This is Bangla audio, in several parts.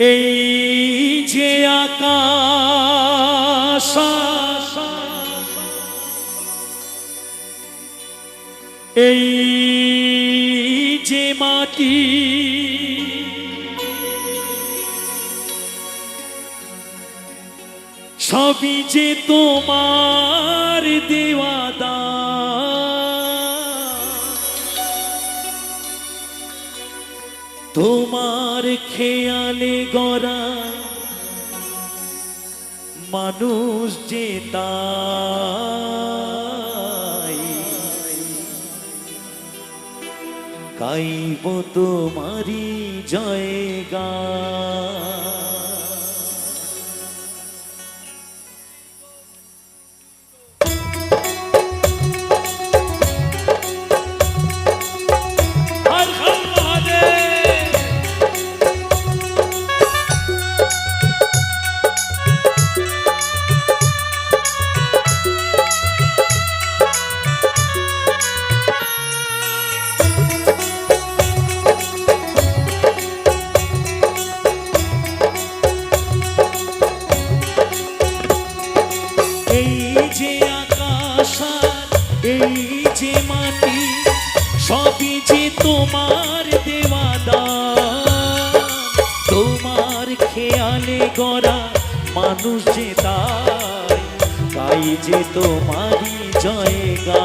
এই যে আকাশ এই যে মাটি সবই যে তোমার দেওয়াদা তোমার খেয়ালে গড়া মানুষ যে গাইব তোমারি জয়গা সবই যে তোমার দেওয়াদা তোমার খেয়ালে গড়া মানুষ যে তাই তাই যে তোমারই জয়গা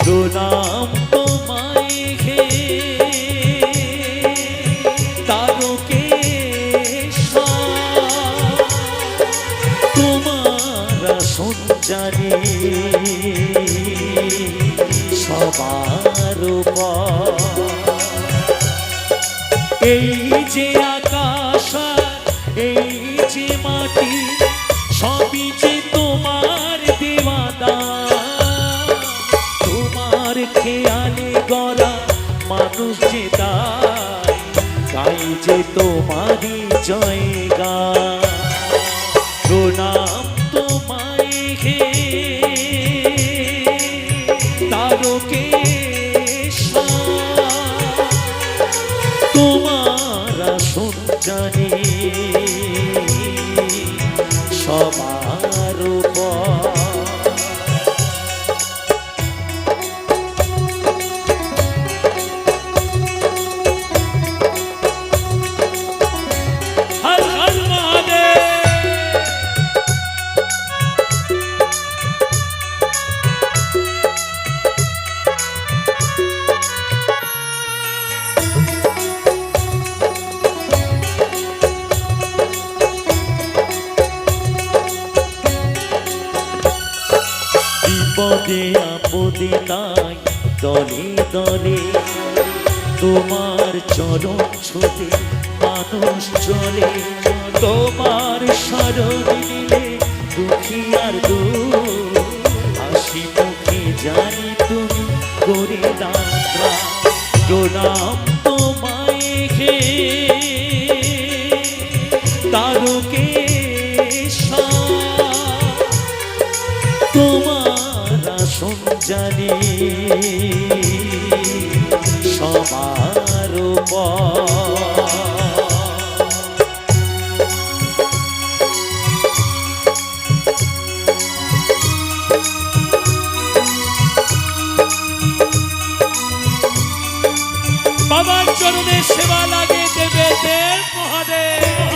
প্রণাম সবার এই যে আকাশ এই যে মাটি সবই যে তোমার দেওয়া তোমার খেয়ালে বিপদে, আপদে তাই দলে দলে তোমার চরণ ছুতে মানুষ চলে। তোমার শরণ নিলে দুঃখী আর দু হাসি মুখে জানি তুমি করে দাত্রা প্রণাম তোমায় হে তারকে তোমার জানি সবার বাবার চরণে সেবা লাগে দেবে দেব মহাদেব।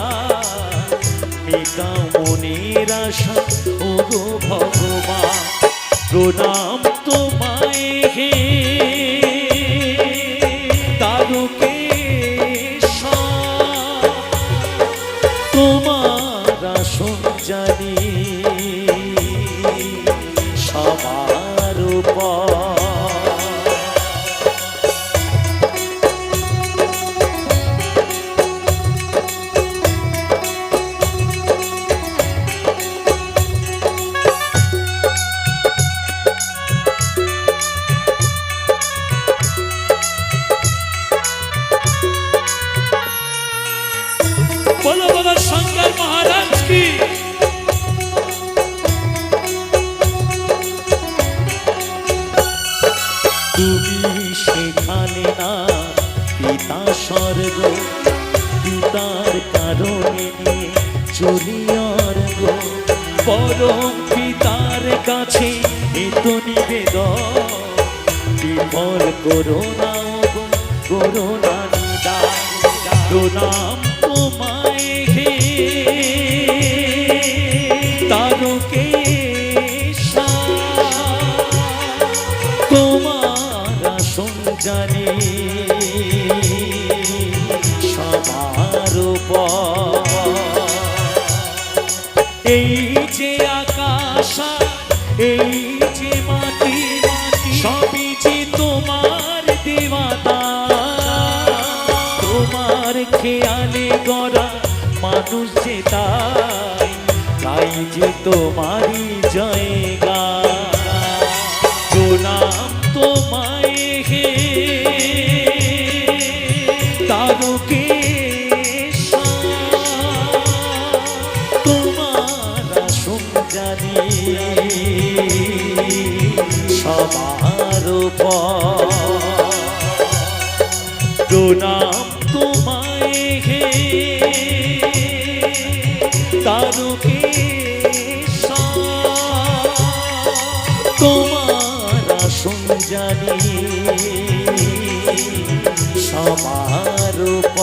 মেটাও মনের আশা ও গো ভগবান প্রণাম তোমায় হে। স্বর্গ পিতার কারণে নিয়ে চলি অর্গ পরম পিতার কাছে এত নিবেদন। বিফল করোনা গো করোনা নিদান প্রণাম তোমায় হে তারকে তোমার আসন এই যে আকাশ এই যে মাটি সবই যে তোমার দেওয়াতা। তোমার খেয়ালে গড়া মানুষ যে তাই যে তোমারই জয়গা। প্রণাম তোমায় রূপ প্রণাম তোমায় হে তারুকে তোমার আসন জানি সমারূপ